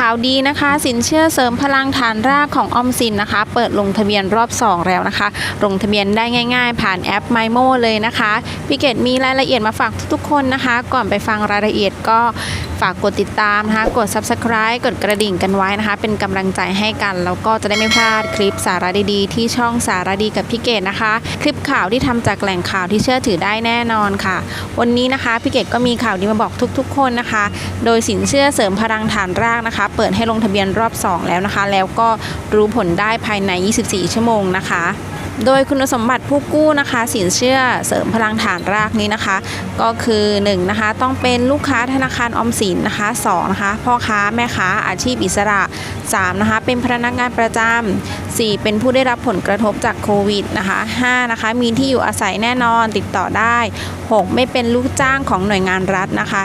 ข่าวดีนะคะ สินเชื่อเสริมพลังฐานรากของออมสินนะคะ เปิดลงทะเบียนรอบ 2 แล้วนะคะ ลงทะเบียนได้ง่าย ๆ ผ่านแอป m y m o เลยนะคะพี่เกดมีรายละเอียดมาฝากทุกๆคนนะคะ ก่อนไปฟังรายละเอียดก็ฝากกดติดตามนะคะ กด subscribe กดกระดิ่งกันไว้นะคะ เป็นกำลังใจให้กัน แล้วก็จะได้ไม่พลาดคลิปสาระดีๆ ที่ช่องสาระดีกับพี่เกดนะคะ คลิปข่าวที่ทำจากแหล่งข่าวที่เชื่อถือได้แน่นอนค่ะ วันนี้นะคะพี่เกดก็มีข่าวดีมาบอกทุกๆ คนนะคะ โดยสินเชื่อเสริมพลังฐานรากนะคะเปิดให้ลงทะเบียนรอบ 2 แล้วนะคะ แล้วก็รู้ผลได้ภายใน 24 ชั่วโมงนะคะโดยคุณสมบัติผู้กู้นะคะ สินเชื่อเสริมพลังฐานรากนี้นะคะ ก็คือ1นะคะต้องเป็นลูกค้าธนาคารออมสินนะคะ2นะคะพ่อค้าแม่ค้าอาชีพอิสระ3นะคะเป็นพนักงานประจำ4เป็นผู้ได้รับผลกระทบจากโควิดนะคะ5นะคะมีที่อยู่อาศัยแน่นอนติดต่อได้ 6 ไม่เป็นลูกจ้างของหน่วยงานรัฐนะคะ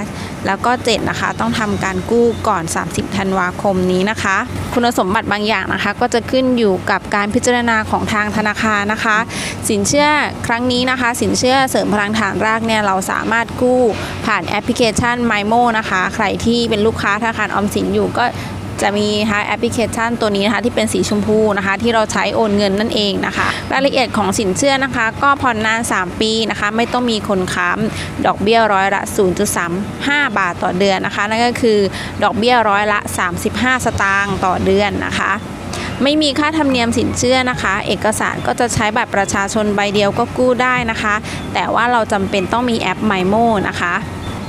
แล้วก็ 7 นะคะ ต้องทำการกู้ก่อน 30 ธันวาคมนี้นะคะ คุณสมบัติบางอย่างนะคะ ก็จะขึ้นอยู่กับการพิจารณาของทางธนาคารนะคะ สินเชื่อครั้งนี้นะคะ สินเชื่อเสริมพลังฐานรากเนี่ยเราสามารถกู้ผ่านแอปพลิเคชัน MyMo นะคะ ใครที่เป็นลูกค้าธนาคารออมสินอยู่ก็ จะมีนะคะแอปพลิเคชันตัวนี้นะคะที่เป็นสีชมพูนะคะ ที่เราใช้โอนเงินนั่นเองนะคะ รายละเอียดของสินเชื่อนะคะ ก็ผ่อนนาน 3 ปีนะคะ ไม่ต้องมีคนค้ำดอกเบี้ยร้อยละ 0.35 บาทต่อเดือนนะคะ นั่นก็คือดอกเบี้ยร้อยละ 35 สตางค์ต่อเดือนนะคะไม่มีค่าธรรมเนียมสินเชื่อนะคะ เอกสารก็จะใช้บัตรประชาชนใบเดียวก็กู้ได้นะคะ แต่ว่าเราจำเป็นต้องมีแอป MyMo นะคะ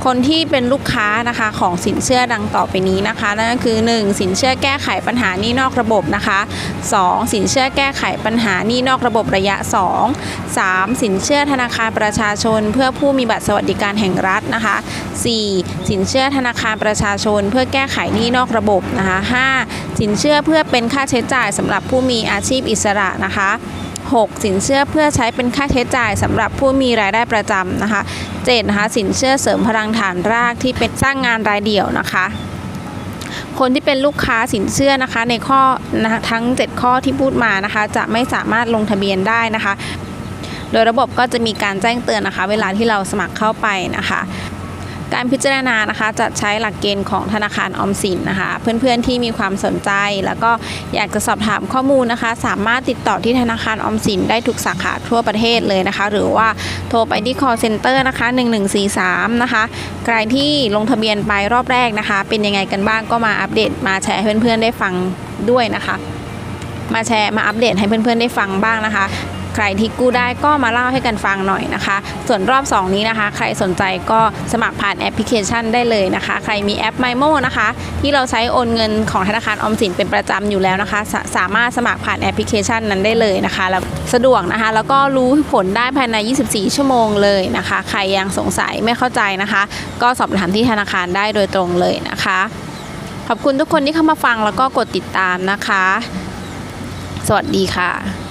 คนที่เป็นลูกค้านะคะของสินเชื่อดังต่อไปนี้นะคะนั่นก็คือ 1. สินเชื่อแก้ไขปัญหานี่นอกระบบนะคะ 2. สินเชื่อแก้ไขปัญหานี่นอกระบบระยะ 2 3. สินเชื่อธนาคารประชาชน เพื่อผู้มีบัตรสวัสดิการแห่งรัฐนะคะ 4. สินเชื่อธนาคารประชาชน เพื่อแก้ไขนี้นอกระบบนะคะ 5. สินเชื่อเพื่อเป็นค่าใช้จ่ายสำหรับผู้มีอาชีพอิสระนะคะ 6. สินเชื่อเพื่อใช้เป็นค่าใช้จ่ายสำหรับผู้มีรายได้ประจำนะคะ 7. นะคะสินเชื่อเสริมพลังฐานรากที่เป็นสร้างงานรายเดี่ยวนะคะคนที่เป็นลูกค้าสินเชื่อนะคะในข้อนะทั้ง 7 ข้อที่พูดมานะคะ จะไม่สามารถลงทะเบียนได้นะคะ โดยระบบก็จะมีการแจ้งเตือนนะคะ เวลาที่เราสมัครเข้าไปนะคะ การพิจารณานะคะจะใช้หลักเกณฑ์ของธนาคารออมสินนะคะ เพื่อนๆที่มีความสนใจ แล้วก็อยากจะสอบถามข้อมูลนะคะ สามารถติดต่อที่ธนาคารออมสินได้ทุกสาขาทั่วประเทศเลยนะคะ หรือว่าโทรไปที่ call center นะคะ 1143 นะคะ ใครที่ลงทะเบียนไปรอบแรกนะคะ เป็นยังไงกันบ้างก็มาอัปเดตมาแชร์เพื่อนๆได้ฟังด้วยนะคะ มาแชร์มาอัปเดตให้เพื่อนๆได้ฟังบ้างนะคะ ใครที่กู้ได้ก็มาเล่าให้กันฟังหน่อยนะคะ ส่วนรอบ 2 นี้นะคะ ใครสนใจก็สมัครผ่านแอปพลิเคชันได้เลยนะคะ ใครมีแอป MyMo นะคะ ที่เราใช้โอนเงินของธนาคารออมสินเป็นประจำอยู่แล้วนะคะสสามารถสมัครผ่านแอปพลิเคชันนั้นได้เลยนะคะแล้วสะดวกนะคะ แล้วก็รู้ผลได้ภายใน 24 ชั่วโมงเลยนะคะ ใครยังสงสัยไม่เข้าใจนะคะ ก็สอบถามที่ธนาคารได้โดยตรงเลยนะคะ ขอบคุณทุกคนที่เข้ามาฟังแล้วก็กดติดตามนะคะ สวัสดีค่ะ